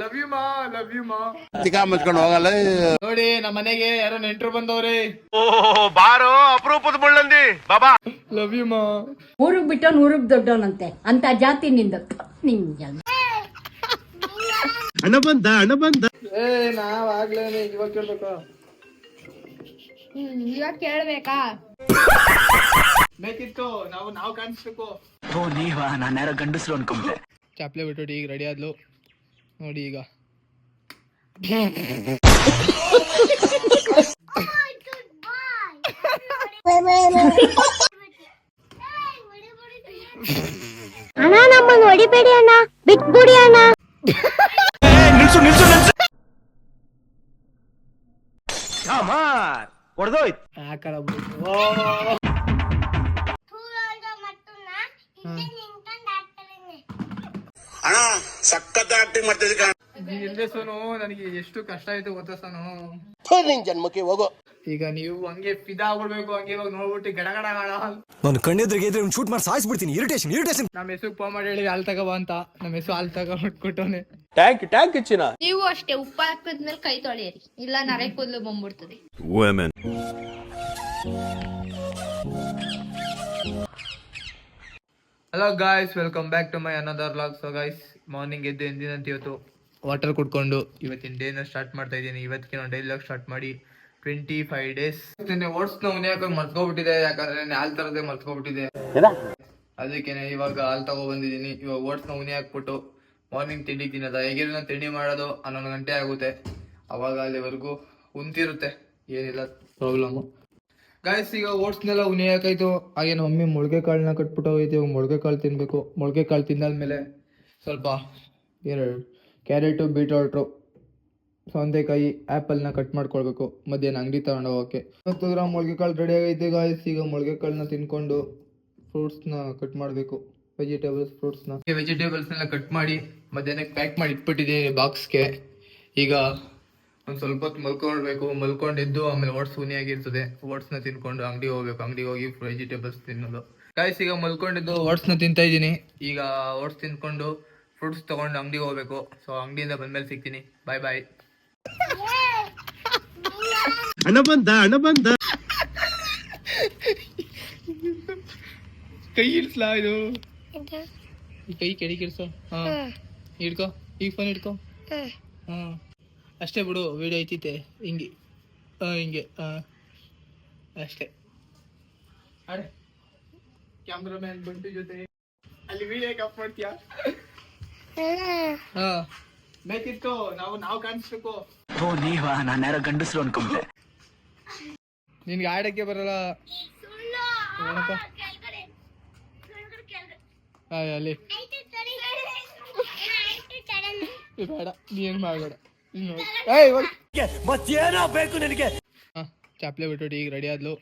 Love you ಮಾ love you ಮಾ ಮುಚ್ಕೊಂಡು ಹೋಗಲ್ಲ. ನೋಡಿ ನಮ್ಮ ಮನೆಗೆ ಯಾರೋ ನೆಂಟ್ರು ಬಂದವ್ರೆ. ಬಾರೋ ಅಪರೂಪದ ಬುಳ್ಳಂದಿ ಬಾಬಾ. ಲವ್ ಯು ಮಾ ಊರಿಗೆ ಬಿಟ್ಟ ಊರಿಗೆ ದೊಡ್ಡವನಂತೆ ಅಂತ ಜಾತಿ ನಿಂದ ನಿಂಗೆ. ಹಣ ಬಂದ ಅಣ್ಣ ಬಂದ. ಏ ನಾವ್ ಆಗ್ಲೇನೆ ಇವಾಗ ಕೇಳ್ಬೇಕು? ಇವಾಗ ಕೇಳ್ಬೇಕಾ? ಬೇಕಿತ್ತು ನಾವು ನಾವು ಕಾಣಿಸ್ಬೇಕು. ಓ ನೀವಾ? ನಾನು ಯಾರೋ ಗಂಡಸ್ರು ಅನ್ಕೊಂಡೆ. ಚಾಪ್ಲೆ ಬಿಟ್ಟು ಈಗ ರೆಡಿ ಆದ್ಲು. ನೋಡಿ ಈಗ. ಅಣ್ಣ ನಮ್ಮನ್ನು ಹೊಡಿಬೇಡಿ ಅಣ್ಣ. ಬಿಟ್ಬಿಡಿ ಅಣ್ಣ. ನಿಲ್ಸು ನಿಲ್ಸು ನಿಲ್ಸು ಹೊಡೆದೋಯ್ತು ಯಾಕಡ ಅಣ್ಣ ಸಖತ್ ಆಕ್ಟಿಂಗ್ ಮಾಡ್ತಿದ್ದೆ ಕಣ ಸೋನು ನನಗೆ ಎಷ್ಟು ಕಷ್ಟ ಆಯ್ತು ಗೊತ್ತಾ ಸೋನು? ನಿನ್ ಜನ್ಮಕ್ಕೆ ಹೋಗೋ. ಈಗ ನೀವು ಹಂಗೆ ಫಿದಾ ಆಗ್ಬಿಡ್ಬೇಕು ಹಂಗೆ ಇವಾಗ ನೋಡ್ಬಿಟ್ಟು ಗಡಗಡ ಗಡ ನಾನು ಕಣ್ಣೆದ್ರಿಗೆ ಇದ್ರೆ ಶೂಟ್ ಮಾಡಿ ಸಾಯಿಸ್ಬಿಡ್ತೀನಿ. ಇರಿಟೇಷನ್ ಇರಿಟೇಷನ್ ನಮ್ಮ ಹೆಸರು ಫೋನ್ ಮಾಡಿ ಹೇಳಿ ಹಾಲ್ ಬಾ ಅಂತ. ನಮ್ಮ ಹೆಸರು ಹಾಲ್ ತಗೊಂಡ್ಕೊಟ್ಟವನೆ ಟ್ಯಾಂಕ್ ಟ್ಯಾಂಕ್ ಚಿನ್ನ ನೀವು ಅಷ್ಟೇ ಉಪ್ಪು ಹಾಕಿದ್ಮೇಲೆ ಕೈ ತೊಳೆಯಿರಿ. ಇಲ್ಲ ನರೆ ಕೂದಲು ಬಂದ್ಬಿಡ್ತದೆ. Hello guys welcome back to my another vlog so guys morning ಎದ್ದು ಎಂದಿನಂತ ಇವತ್ತು? ವಾಟರ್ ಕುಡ್ಕೊಂಡು. ಇವತ್ತಿನ ಡೇನ ಸ್ಟಾರ್ಟ್ ಮಾಡ್ತಾ ಇದ್ದೀನಿ. ಇವತ್ತಿಗೆ ನಾನು ಡೈಲಿ ಲಾಗ್ ಸ್ಟಾರ್ಟ್ ಮಾಡಿ ಟ್ವೆಂಟಿ ಫೈವ್ ಡೇಸ್ ಓಟ್ಸ್ನ ಉನಿಯಾಕ ಮರ್ತ್ಕೊಬಿಟ್ಟಿದೆ ಯಾಕಂದ್ರೆ ನಾನು ಹಾಲ್ ತರದೆ ಮರ್ತ್ಕೊಬಿಟ್ಟಿದೆ ಅದಕ್ಕೆ ಇವಾಗ ಹಾಲ್ ತಗೊಬಂದಿದ್ದೀನಿ. ಇವಾಗ ಓಟ್ಸ್ನ ಉನಿ ಹಾಕ್ಬಿಟ್ಟು ಮಾರ್ನಿಂಗ್ ತಿಂಡಿ ತಿನ್ನೋದ. ಹೇಗಿರೋ ನಾನು ತಿಂಡಿ ಮಾಡೋದು? ಹನ್ನೊಂದು ಗಂಟೆ ಆಗುತ್ತೆ. ಅವಾಗ ಅಲ್ಲಿವರೆಗೂ ಉಂತಿರುತ್ತೆ ಏನಿಲ್ಲ. ಪ್ರಾಬ್ಲಮ್ಮು ಗಾಯ್ಸ್ ಈಗ ಓಟ್ಸ್ನೆಲ್ಲ ಉನಿ ಹಾಕಾಯ್ತು ಹಾಗೆ ಒಮ್ಮೆ ಮೊಳಕೆ ಕಾಳನ್ನ ಕಟ್ಬಿಟ್ಟು ಹೋಯ್ತು. ಇವಾಗ ಮೊಳಕೆ ಕಾಳು ತಿನ್ಬೇಕು. ಮೊಳಕೆ ಕಾಳು ತಿಂದಾದ್ಮೇಲೆ ಸ್ವಲ್ಪ ಎರಡು ಕ್ಯಾರೆಟು, ಬೀಟ್ರೋಟು, ಸೌಂದೆಕಾಯಿ ಆ್ಯಪಲ್ನ ಕಟ್ ಮಾಡ್ಕೊಳ್ಬೇಕು. ಮಧ್ಯಾಹ್ನ ಅಂಗಡಿ ತಗೊಂಡು ಹೋಗೋಕ್ಕೆ ಹತ್ತು ಗ್ರಾಮ್ ಮೊಳಕೆ ಕಾಳು ರೆಡಿ ಆಗೈತೆ ಗಾಯ್ಸ್ ಈಗ ಮೊಳಕೆ ಕಾಳನ್ನ ತಿನ್ಕೊಂಡು ಫ್ರೂಟ್ಸ್ನ ಕಟ್ ಮಾಡಬೇಕು. ವೆಜಿಟೇಬಲ್ಸ್ ಫ್ರೂಟ್ಸ್ನ ವೆಜಿಟೇಬಲ್ಸ್ನೆಲ್ಲ ಕಟ್ ಮಾಡಿ ಮಧ್ಯಾಹ್ನಕ್ಕೆ ಪ್ಯಾಕ್ ಮಾಡಿ ಇಟ್ಬಿಟ್ಟಿದ್ದೀನಿ ಬಾಕ್ಸ್ಗೆ ಈಗ ಒಂದು ಸ್ವಲ್ಪ ಹೊತ್ತು ಮಲ್ಕೊಳ್ಬೇಕು. ಮಲ್ಕೊಂಡಿದ್ದು ಆಮೇಲೆ ಓಟ್ಸ್ ಉನಿಯಾಗಿರ್ತದೆ ಓಟ್ಸ್ನ ತಿನ್ಕೊಂಡು ಅಂಗಡಿ ಹೋಗ್ಬೇಕು. ಅಂಗಡಿ ಹೋಗಿ ವೆಜಿಟೇಬಲ್ಸ್ ತಿನ್ನೋದು. ಗಾಯ್ಸ್ ಈಗ ಮಲ್ಕೊಂಡಿದ್ದು ಓಟ್ಸ್ನ ತಿಂತಾ ಇದ್ದೀನಿ. ಈಗ ಓಟ್ಸ್ ತಿನ್ಕೊಂಡು ಫ್ರೂಟ್ಸ್ ತಗೊಂಡು ಅಂಗಡಿಗೆ ಹೋಗ್ಬೇಕು. ಸೊ ಅಂಗಡಿಯಿಂದ ಬಂದ್ಮೇಲೆ ಸಿಗ್ತೀನಿ. ಬಾಯ್ ಬಾಯ್ ಹಣ ಬಂದ ಹಣ ಬಂದ. ಕೈ ಇಡ್ಸ್ಲಾ ಇದು? ಕೈ ಕೆಡಿ ಕಿಡ್ಸೋ ಹಾ. ಹಿಡ್ಕೋ. ಈಗ ಫೋನ್ ಹಿಡ್ಕೋ. ಹಾ. ಅಷ್ಟೇ ಬಿಡು ವಿಡಿಯೋ ಐತಿತ್ತೆ ಹಿಂಗೆ. ಹಾ ಹಿಂಗೆ. ಹಾ ಅಷ್ಟೇ. ಅರೆ ಕ್ಯಾಮ್ರಾಮ್ಯಾನ್ ಬಂಟು ಜೊತೆ. ಅಲ್ಲಿ ವಿಡಿಯೋ ಕಪ್ ಮಾಡ್ತೀಯಾ? ಹಾ. ಬೇಕಿತ್ತು ನಾವು ನಾವು ಕಾಣಿಸ್ಬೇಕು. ಓ ನೀವಾ? ನಾನು ಯಾರೋ ಗಂಡಸ್ರು ಅನ್ಕೊಂಡೆ. ನಿನ್ಗೆ ಆಡಕ್ಕೆ ಬರಲ್ಲ. ಅಲ್ಲಿ. ಬೇಡ ಬೇಡ ನೀನ್ ಮಾಡಬೇಡ. ಮತ್ತೇನೋ ಬೇಕು ನಿನಗೆ. ಚಾಪ್ಲೆ ಬಿಟ್ಟು ಈಗ ರೆಡಿ ಆದ್ಲು.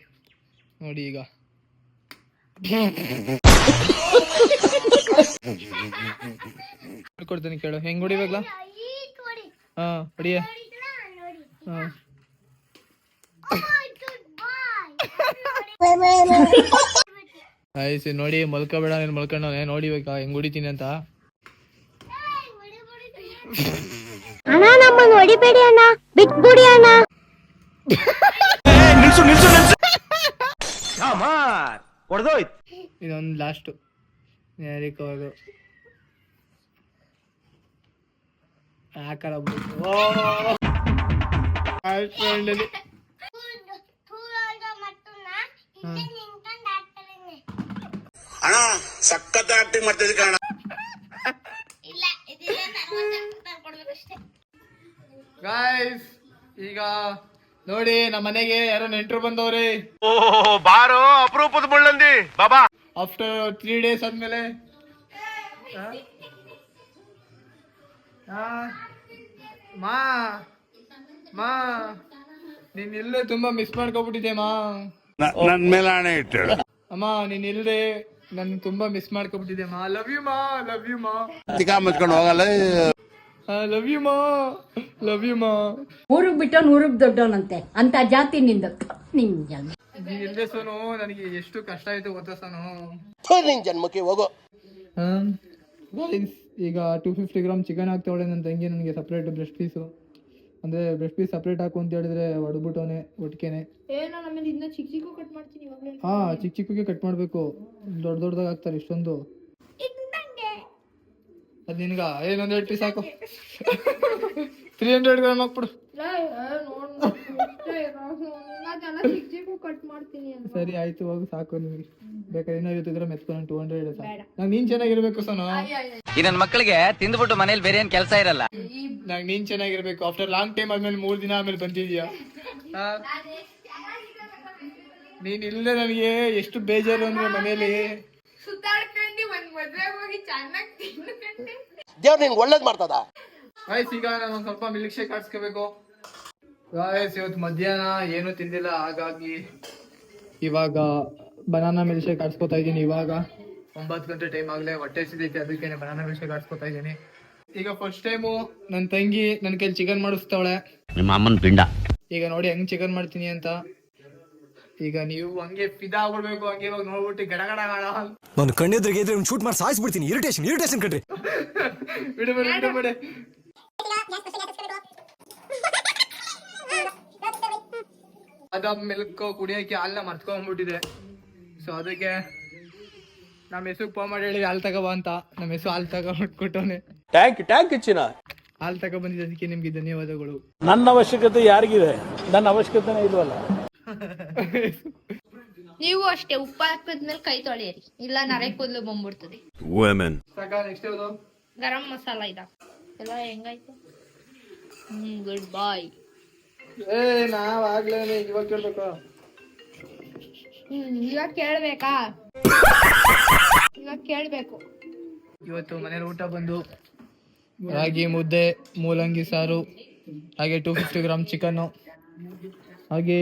ನೋಡಿ ಈಗ. ಕೊಡ್ತೀನಿ ಕೇಳು. ಹೆಂಗ್ ಹೊಡಿಬೇಕಲ್ಲ ಹಾ ಹೊಡಿಯ. ಹಾ. ಆಯ್ತು ನೋಡಿ ಮಲ್ಕೋಬೇಡ ನೀನು ನೋಡಿ ನೋಡಿಬೇಕಾ ಹೆಂಗ್ ಹೊಡಿತೀನಿ ಅಂತ. ನಮ್ಮನ್ನು ಹೊಡಿಬೇಡಿ ಅಣ್ಣ. ಬಿಟ್ಬಿಡಿ ಅಣ್ಣ. ನಿಲ್ಸು ನಿಲ್ಸು ನಿಲ್ಸು. ಹೊಡೆದೋಯ್ತು ಇದೊಂದು ಲಾಸ್ಟು ಯಾರಿಕ ಅದು. ಹಾಕಲ್ಲ ಫ್ರೆಂಡಲ್ಲಿ ಅಣ್ಣ ಸಖತ್ ಆಕ್ಟಿಂಗ್ ಮಾಡ್ತಿದ್ದೆ ಕಣ ಗಾಯ್ಸ್ ಈಗ ನೋಡಿ ನಮ್ಮ ಮನೆಗೆ ಯಾರೋ ನೆಂಟರು ಬಂದವ್ರಿ? ಓ ಬಾರೋ ಅಪರೂಪದ ಮುಳ್ಳಂದಿ. ಬಾಬಾ. ಆಫ್ಟರ್ ತ್ರೀ ಡೇಸ್ ಆದ್ಮೇಲೆ. ಆ? ಆ? ಮಾ ಮಾ ನೀನ್ ಇಲ್ಲೇ ತುಂಬಾ ಮಿಸ್ ಮಾಡ್ಕೊಬಿಟ್ಟಿದ್ದೆ ಮಾ. ನನ್ ಮೇಲೆ ಹಣೆ ಇಟ್ಟು ಅಮ್ಮ ನೀನ್ ಇಲ್ದೆ ನನ್ ತುಂಬಾ ಮಿಸ್ ಮಾಡ್ಕೊಬಿಟ್ಟಿದ್ದೆ ಮಾ. ಲವ್ ಯು ಮಾ ಲವ್ ಯು ಮಾ. ತಿಕಾ ಮುಚ್ಕೊಂಡು ಹೋಗಲ್ಲ. ಲವ್ ಯು ಮಾ. ಲವ್ ಯು ಮಾ. ಊರಿಗೆ ಬಿಟ್ಟು ಊರಿಗೆ ದೊಡ್ಡವನಂತೆ. ಅಂತ ಜಾತಿ ನಿಂದು. ನಿಂಗೆ ನೀನ್ ಸೋನು? ನನಗೆ ಎಷ್ಟು ಕಷ್ಟ ಆಯ್ತು ಗೊತ್ತಾ ಸೋನು? ನಿನ್ ಜನ್ಮಕ್ಕೆ ಹೋಗು. ಈಗ ಟೂ ಫಿಫ್ಟಿ ಗ್ರಾಮ್ ಚಿಕನ್ ಹಾಕ್ತವಳೆ ನನ್ನ ತಂಗಿ ನನಗೆ ಸಪ್ರೇಟ್ ಬ್ರೆಸ್ಟ್ ಪೀಸು ಅಂದ್ರೆ ಬ್ರೆಸ್ಟ್ ಪೀಸ್ ಸಪ್ರೇಟ್ ಹಾಕು ಅಂತ ಹೇಳಿದ್ರೆ ಒಡ್ಬಿಟ್ಟವನೆ ಒಟ್ಟಿಗೆನೆ ಹಾಂ ಚಿಕ್ಕ ಚಿಕ್ಕಗೆ ಕಟ್ ಮಾಡಬೇಕು. ದೊಡ್ಡ ದೊಡ್ಡದಾಗ ಹಾಕ್ತಾರೆ ಇಷ್ಟೊಂದು. ಅದು ನಿನ್ಗ ಏನೊಂದು ಎರಡು ಪೀಸ್ ಸಾಕು. ತ್ರೀ ಹಂಡ್ರೆಡ್ ಗ್ರಾಮ್ ಹಾಕ್ಬಿಡು. ಸರಿ ಆಯ್ತು ಹೋಗು ಸಾಕು ನಿಮಗೆ. ಬೇಕಾದ್ರೆ ಇನ್ನೂರೈವತ್ತು ಗ್ರಾಮ್ ಎತ್ಕೊಂಡು ಟೂ ಹಂಡ್ರೆಡ್ ಸಾಕು. ನಂಗೆ ನೀನು ಚೆನ್ನಾಗಿರ್ಬೇಕು ಸೋನು. ಈ ನನ್ ಮಕ್ಕಳಿಗೆ ತಿಂದ್ಬಿಟ್ಟು ಮನೇಲಿ ಬೇರೆ ಏನ್ ಕೆಲಸ ಇರಲ್ಲ. ನಂಗೆ ನೀನ್ ಚೆನ್ನಾಗಿರ್ಬೇಕು. ಆಫ್ಟರ್ ಲಾಂಗ್ ಟೈಮ್ ಆದ್ಮೇಲೆ ಮೂರು ದಿನ ಆಮೇಲೆ ಬಂದಿದ್ಯಾ? ನೀನ್ ಇಲ್ಲದೆ ನನಗೆ ಎಷ್ಟು ಬೇಜಾರು ಅಂದ್ರೆ ಮನೇಲಿ. ದೇವ್ರು ನಿಂಗೆ ಒಳ್ಳೇದ್ ಮಾಡ್ತದ? ಗಾಯ್ಸ್ ಈಗ ನಾನು ಒಂದ್ ಸ್ವಲ್ಪ ಮಿಲ್ಕ್ ಶೇಕ್ ಹಾಕ್ಸ್ಕೋಬೇಕು. ಗಾಯ್ಸ್ ಇವತ್ತು ಮಧ್ಯಾಹ್ನ ಏನು ತಿಂದಿಲ್ಲ ಹಾಗಾಗಿ ಇವಾಗ ಬನಾನಾ ಮಿಲ್ಕ್ ಶೇಕ್ ಆಡ್ಸ್ಕೊತಾ ಇದ್ದೀನಿ ಇವಾಗ. ಒಂಬತ್ತು ಗಂಟೆ ಟೈಮ್ ಆಗಲೇ ಹೊಟ್ಟೆ ಸಿದೈತೆ ಅದಕ್ಕೆ ಬನಾನಾ ಮಿಲ್ಕ್ ಶೇಕ್ ಆಡ್ಸ್ಕೊತಾ ಇದ್ದೀನಿ. ಈಗ ಫಸ್ಟ್ ಟೈಮು ನನ್ನ ತಂಗಿ ನನ್ನ ಕೈಲಿ ಚಿಕನ್ ಮಾಡಿಸ್ತಾಳೆ ನಿಮ್ಮ ಅಮ್ಮನ ಪಿಂಡ. ಈಗ ನೋಡಿ ಹೆಂಗ್ ಚಿಕನ್ ಮಾಡ್ತೀನಿ ಅಂತ. ಈಗ ನೀವು ಹಂಗೆ ಫಿದಾ ಆಗ್ಬಿಡ್ಬೇಕು ಹಂಗೆ ಇವಾಗ ನೋಡ್ಬಿಟ್ಟು ಗಡಗಡ ಗಡ ನಾನು ಕಣ್ಣೆದ್ರಿಗೆ ಇದ್ರೆ ಶೂಟ್ ಮಾಡಿ ಸಾಯಿಸ್ಬಿಡ್ತೀನಿ ಇರಿಟೇಷನ್ ಇರಿಟೇಷನ್ ಕಣ್ರಿ. ಬಿಡಬೇಡಿ ಬಿಡಬೇಡಿ ಅದಾದ ಮಿಲ್ಕ್ ಕುಡಿಯೋಕೆ ಹಾಲನ್ನ ಮರ್ತ್ಕೊಂಡ್ಬಿಟ್ಟಿದೆ. ಸೊ ಅದಕ್ಕೆ ನಮ್ಮ ಹೆಸರು ಫೋನ್ ಮಾಡಿ ಹೇಳಿ ಹಾಲು ತಗೋಬಾ ಅಂತ. ನಮ್ಮ ಹೆಸರು ಹಾಲು ತಗೊಂಡ್ಬಿಟ್ಕೊಟ್ಟವನೆ ಟ್ಯಾಂಕ್ ಟ್ಯಾಂಕ್ ಹೆಚ್ಚಿನ ಹಾಲು ತಗೊಬಂದಿದ್ದು ಅದಕ್ಕೆ ನಿಮಗೆ ಧನ್ಯವಾದಗಳು. ನನ್ನ ಅವಶ್ಯಕತೆ ಯಾರಿಗಿದೆ? ನನ್ನ ಅವಶ್ಯಕತೆನೇ ಇಲ್ವಲ್ಲ. ನೀವು ಅಷ್ಟೇ ಉಪ್ಪು ಹಾಕಿದ್ಮೇಲೆ ಕೈ ತೊಳೆಯಿರಿ. ಇಲ್ಲ ನರೆ ಕೂದಲು ಬಂದ್ಬಿಡ್ತದೆ. ಸಾಕ ನೆಕ್ಸ್ಟ್ ಯಾವುದು? ಗರಂ ಮಸಾಲ ಇದ. ಎಲ್ಲ ಹೆಂಗಾಯ್ತು? ಹ್ಮ್ ಗುಡ್ ಬಾಯ್ ಏ ನಾವ್ ಆಗ್ಲೇ ಇವಾಗ ಕೇಳ್ಬೇಕು? ಹ್ಮ್ ಇವಾಗ ಕೇಳ್ಬೇಕಾ? ಇವಾಗ ಕೇಳ್ಬೇಕು. ಇವತ್ತು ಮನೇಲಿ ಊಟ ಬಂದು ರಾಗಿ ಮುದ್ದೆ ಮೂಲಂಗಿ ಸಾರು ಹಾಗೆ ಟೂ ಫಿಫ್ಟಿ ಗ್ರಾಮ್ ಚಿಕನ್ನು ಹಾಗೆ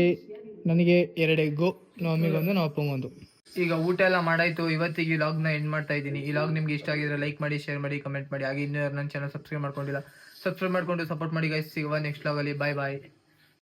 ನನಗೆ ಎರಡು ಎಗ್ಗು ನಮ್ಮ ನಾವು ನಮ್ಮ ಅಪ್ಪಂಗೊಂದು ಈಗ ಊಟ ಎಲ್ಲ ಮಾಡಾಯ್ತು. ಇವತ್ತಿಗೆ ಈ ಲಾಗ್ನ ಎಂಡ್ ಮಾಡ್ತಾ ಇದ್ದೀನಿ. ಈ ಲಾಗ್ ನಿಮ್ಗೆ ಇಷ್ಟ ಆಗಿದ್ರೆ ಲೈಕ್ ಮಾಡಿ ಶೇರ್ ಮಾಡಿ ಕಮೆಂಟ್ ಮಾಡಿ. ಹಾಗೆ ಇನ್ನೂ ನನ್ನ ಚಾನಲ್ ಸಬ್ಸ್ಕ್ರೈಬ್ ಮಾಡ್ಕೊಂಡಿಲ್ಲ ಸಬ್ಸ್ಕ್ರೈಬ್ ಮಾಡ್ಕೊಂಡು ಸಪೋರ್ಟ್ ಮಾಡಿ ಗೈಸ್ ಸಿಗುವ ನೆಕ್ಸ್ಟ್ ಲಾಗಲ್ಲಿ ಬಾಯ್ ಬಾಯ್